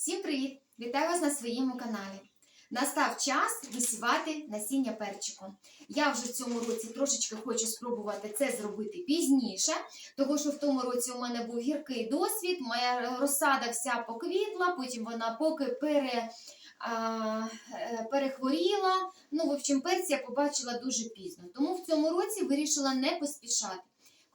Всім привіт! Вітаю вас на своєму каналі. Настав час висівати насіння перчику. Я вже в цьому році трошечки хочу спробувати це зробити пізніше, тому що в тому році у мене був гіркий досвід, моя розсада вся поквітла, потім вона поки пере, а, е, перехворіла. Ну, в общем, перці я побачила дуже пізно. Тому в цьому році вирішила не поспішати.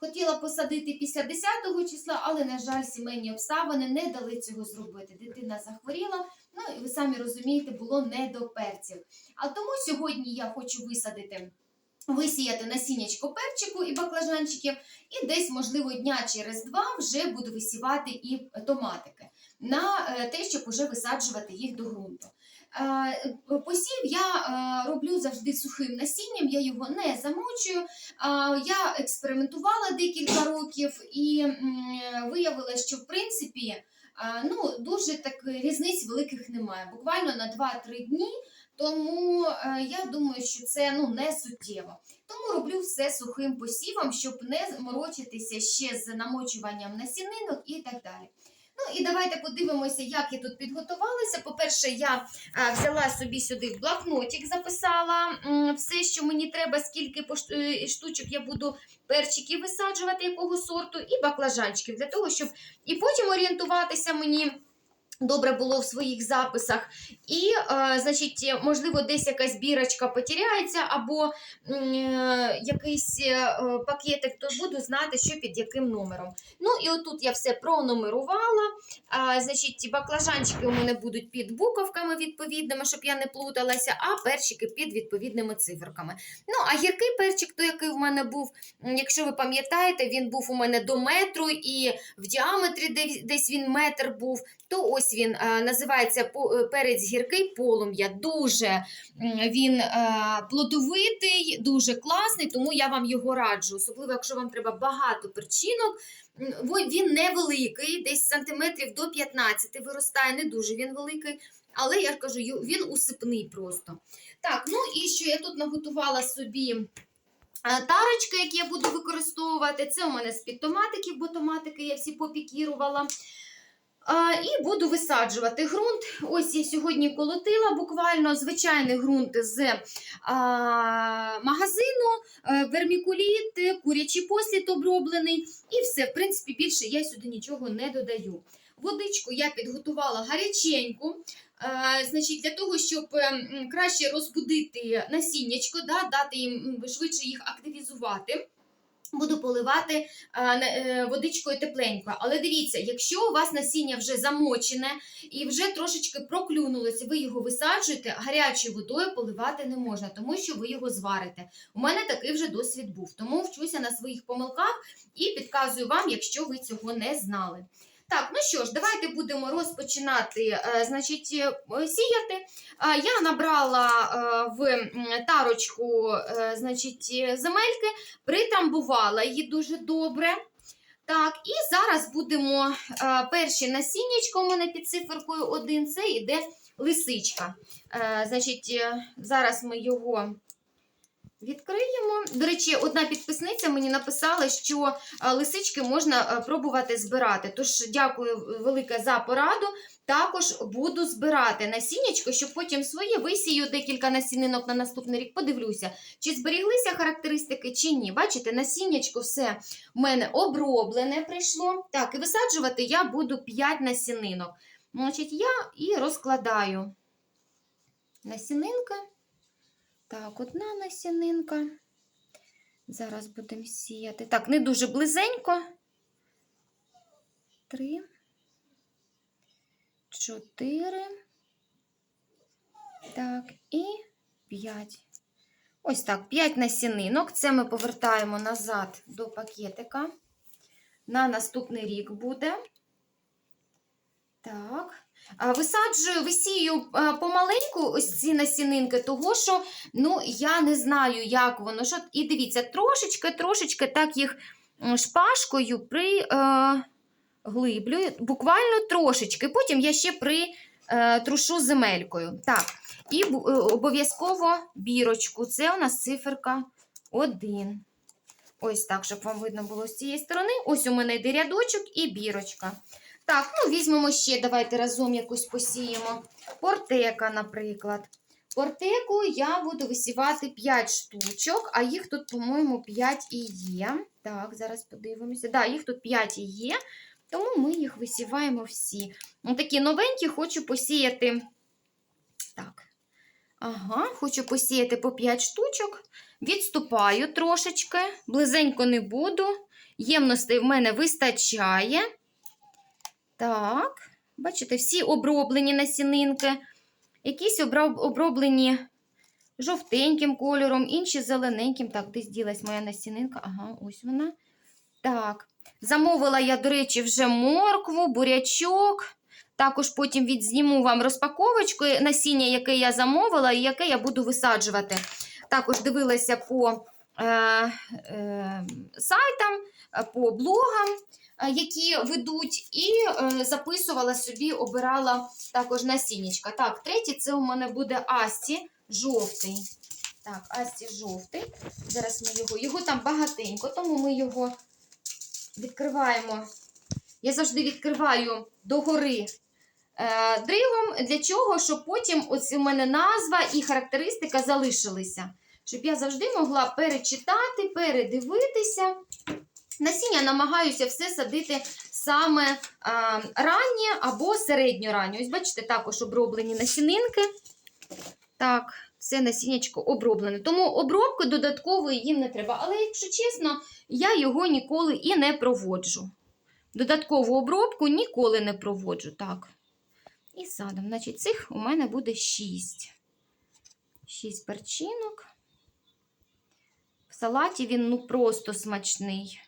Хотіла посадити після 10-го числа, але, на жаль, сімейні обставини не дали цього зробити. Дитина захворіла, ну і ви самі розумієте, було не до перців. А тому сьогодні я хочу висадити, висіяти насіннячко перчику і баклажанчиків, і десь, можливо, дня через два вже буду висівати і томатики на е, те, щоб уже висаджувати їх до ґрунту. Е, Посів я е, роблю завжди сухим насінням, я його не замочую. Я експериментувала декілька років і виявила, що в принципі ну, дуже так різниць великих немає. Буквально на 2-3 дні. Тому е, я думаю, що це ну, не суттєво. Тому роблю все сухим посівом, щоб не морочитися ще з намочуванням насінинок і так далі. Ну і давайте подивимося, як я тут підготувалася. По-перше, я а, взяла собі сюди в блокнотик, записала все, що мені треба, скільки е, штучок я буду перчиків висаджувати, якого сорту, і баклажанчиків, для того, щоб і потім орієнтуватися мені. Добре було в своїх записах, і, е, значить, можливо, десь якась бірочка потеряється, або е, якийсь е, пакетик, то буду знати, що під яким номером. Ну і отут я все пронумерувала. А, значить, баклажанчики у мене будуть під буковками відповідними, щоб я не плуталася, а перчики під відповідними циферками. Ну, а гіркий перчик, той, який в мене був, якщо ви пам'ятаєте, він був у мене до метру, і в діаметрі десь він метр був. То ось він е, називається е, перець гіркий полум'я. Дуже він е, плодовитий, дуже класний, тому я вам його раджу. Особливо, якщо вам треба багато перчинок. Він невеликий, десь сантиметрів до 15 виростає, не дуже він великий. Але я ж кажу, він усипний просто. Так, ну і що я тут наготувала собі тарочки, які я буду використовувати. Це у мене з-під томатиків, бо томатики я всі попікірувала. І буду висаджувати ґрунт. Ось я сьогодні колотила буквально звичайний ґрунт з а, магазину, е, вермікуліт, курячий послід оброблений. І все, в принципі, більше я сюди нічого не додаю. Водичку я підготувала гаряченьку. Е, значить, для того, щоб е, краще розбудити насіннячко, да, дати їм швидше їх активізувати. Буду поливати е, е, водичкою тепленькою. Але дивіться, якщо у вас насіння вже замочене і вже трошечки проклюнулося, ви його висаджуєте, гарячою водою поливати не можна, тому що ви його зварите. У мене такий вже досвід був. Тому вчуся на своїх помилках і підказую вам, якщо ви цього не знали. Так, ну що ж, давайте будемо розпочинати е, значить, е, сіяти. Е, Я набрала в тарочку значить, земельки, притамбувала її дуже добре. Так, і зараз будемо перші насіннячко у мене під циферкою 1, це йде лисичка. Значить, зараз ми його відкриємо. До речі, одна підписниця мені написала, що е, лисички можна е, пробувати збирати. Тож дякую велике за пораду. Також буду збирати насіннячко, щоб потім своє висію декілька насінинок на наступний рік. Подивлюся, чи зберіглися характеристики, чи ні. Бачите, насіннячко все в мене оброблене прийшло. Так, і висаджувати я буду 5 насінинок. Значить, я і розкладаю насінинки. Так, одна насінинка. Зараз будемо сіяти. Так, не дуже близенько. Три. Чотири. Так, і п'ять. Ось так, п'ять насінинок. Це ми повертаємо назад до пакетика. На наступний рік буде. Так. Висаджую, висію помаленьку ось ці насінинки, того що ну, я не знаю, як воно. Що... І дивіться, трошечки, трошечки так їх шпажкою приглиблюю, буквально трошечки. Потім я ще притрушу земелькою. Так, і е, обов'язково бірочку. Це у нас циферка 1. Ось так, щоб вам видно було з цієї сторони. Ось у мене йде рядочок і бірочка. Так, ну візьмемо ще, давайте разом якусь посіємо. Портека, наприклад. Портеку я буду висівати 5 штучок, а їх тут, по-моєму, 5 і є. Так, зараз подивимося. Да, їх тут 5 і є, тому ми їх висіваємо всі. Ну, такі новенькі хочу посіяти. Так. Ага, хочу посіяти по 5 штучок. Відступаю трошечки, близенько не буду. Ємностей в мене вистачає. Так, бачите, всі оброблені насінинки. Якісь оброблені жовтеньким кольором, інші зелененьким. Так, десь ділась моя насінинка. Ага, ось вона. Так. Замовила я, до речі, вже моркву, бурячок. Також потім відзніму вам розпаковочку насіння, яке я замовила і яке я буду висаджувати. Також дивилася по сайтам, е, по блогам, е, які ведуть, і е, записувала собі, обирала також насіннячка. Так, третій це у мене буде Асті жовтий. Так, Асті жовтий. Зараз ми його. Його там багатенько, тому ми його відкриваємо. Я завжди відкриваю догори е, дригом. Для чого? Щоб потім ось у мене назва і характеристика залишилися. Щоб я завжди могла перечитати, передивитися. Насіння намагаюся все садити саме а, раннє або середньораннє. Ось бачите, також оброблені насінинки. Так, все насіннячко оброблене. Тому обробки додаткової їм не треба. Але, якщо чесно, я його ніколи і не проводжу. Додаткову обробку ніколи не проводжу. Так. І садом. Значить, цих у мене буде 6. 6 перчинок. Салаті він ну просто смачний.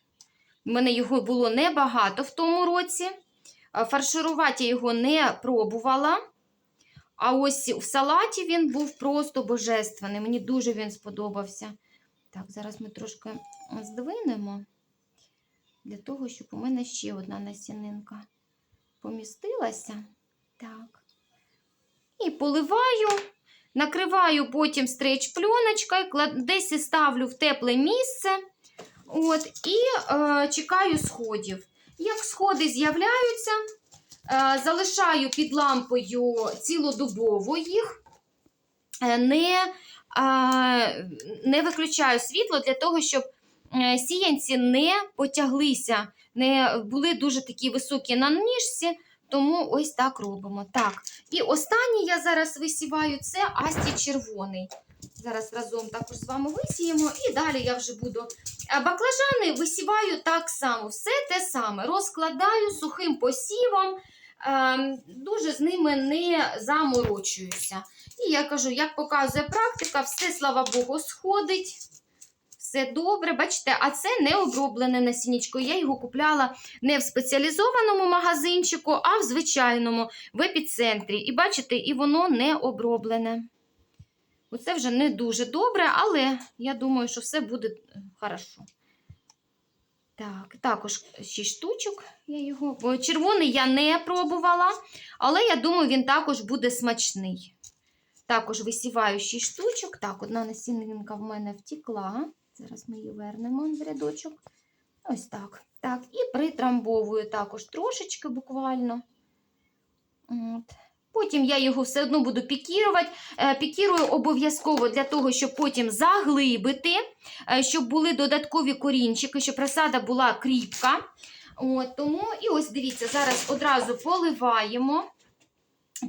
У мене його було небагато в тому році. Фарширувати я його не пробувала. А ось в салаті він був просто божественний. Мені дуже він сподобався. Так, зараз ми трошки здвинемо. Для того, щоб у мене ще одна насінинка помістилася. Так. І поливаю. Накриваю потім стрейч пленочкою, десь ставлю в тепле місце. От, і е, чекаю сходів. Як сходи з'являються, е, залишаю під лампою цілодобово їх, е, не, е, не виключаю світло для того, щоб е, сіянці не потяглися, не були дуже такі високі на ніжці. Тому ось так робимо. Так. І останній я зараз висіваю це Асті червоний. Зараз разом також з вами висіємо. І далі я вже буду. Баклажани висіваю так само, все те саме. Розкладаю сухим посівом, ем, дуже з ними не заморочуюся. І я кажу, як показує практика, все, слава Богу, сходить. Все добре, бачите, а це не оброблене насіннячко. Я його купляла не в спеціалізованому магазинчику, а в звичайному, в епіцентрі. І бачите, і воно не оброблене. Оце вже не дуже добре, але я думаю, що все буде е, хорошо. Так, також 6 штучок я його. Червоний я не пробувала, але я думаю, він також буде смачний. Також висіваю 6 штучок. Так, одна насінинка в мене втікла. Зараз ми її вернемо в рядочок. Ось так. Так, і притрамбовую також трошечки буквально. От. Потім я його все одно буду пікірувати. Е, Пікірую обов'язково для того, щоб потім заглибити, е, щоб були додаткові корінчики, щоб розсада була кріпка. От, тому, і ось дивіться, зараз одразу поливаємо.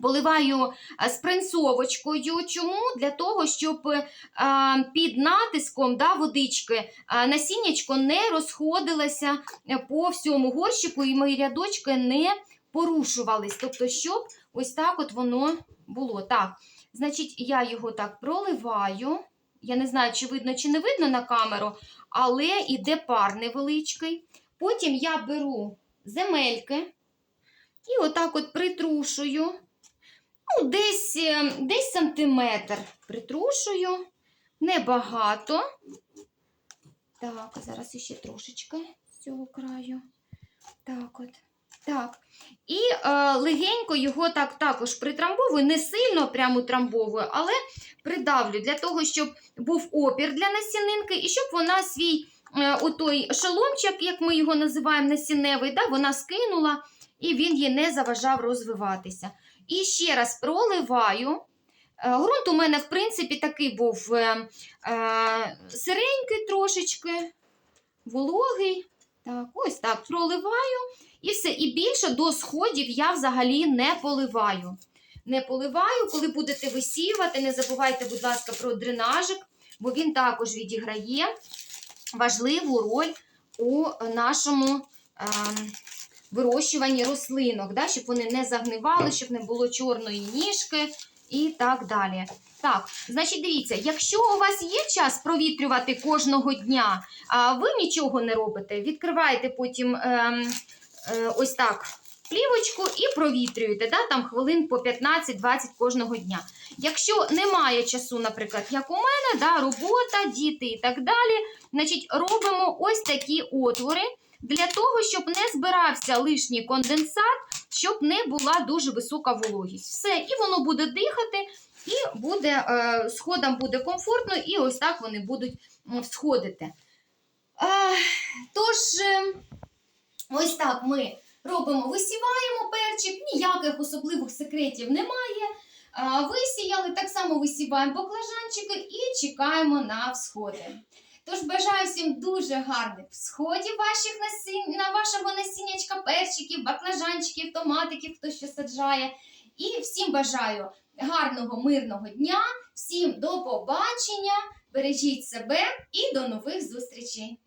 Поливаю е, спринцовочкою. Чому? Для того, щоб е, під натиском да, водички е, насіннячко не розходилося по всьому горщику і мої рядочки не порушувались. Тобто, щоб ось так от воно було. Так, значить, я його так проливаю. Я не знаю, чи видно, чи не видно на камеру, але іде пар невеличкий. Потім я беру земельки і отак от притрушую. Ну, десь, е, десь сантиметр притрушую. Небагато. Так, зараз іще трошечки з цього краю. Так от. Так. І е, легенько його так також притрамбовую, не сильно прямо трамбовую, але придавлю для того, щоб був опір для насінинки, і щоб вона свій е, отой шоломчик, як ми його називаємо насінневий, да, вона скинула і він їй не заважав розвиватися. І ще раз проливаю. Е, Ґрунт у мене, в принципі, такий був е, е, сиренький трошечки, вологий. Так, ось так проливаю. І все. І більше до сходів я взагалі не поливаю. Не поливаю, коли будете висівати, не забувайте, будь ласка, про дренажик, бо він також відіграє важливу роль у нашому ем, вирощуванні рослинок, да, щоб вони не загнивали, щоб не було чорної ніжки і так далі. Так, значить, дивіться, якщо у вас є час провітрювати кожного дня, а ви нічого не робите, відкриваєте потім ем, е, ось так плівочку і провітрюєте, да, там хвилин по 15-20 кожного дня. Якщо немає часу, наприклад, як у мене, да, робота, діти і так далі, значить, робимо ось такі отвори для того, щоб не збирався лишній конденсат, щоб не була дуже висока вологість. Все, і воно буде дихати, і буде, е, сходам буде комфортно, і ось так вони будуть м, всходити. Е, тож, е, ось так ми робимо, висіваємо перчик, ніяких особливих секретів немає. А, Висіяли, так само висіваємо баклажанчики і чекаємо на всходи. Тож бажаю всім дуже гарних всходів ваших насінь, на вашого насіннячка, перчиків, баклажанчиків, томатиків, хто що саджає. І всім бажаю гарного, мирного дня, всім до побачення, бережіть себе і до нових зустрічей!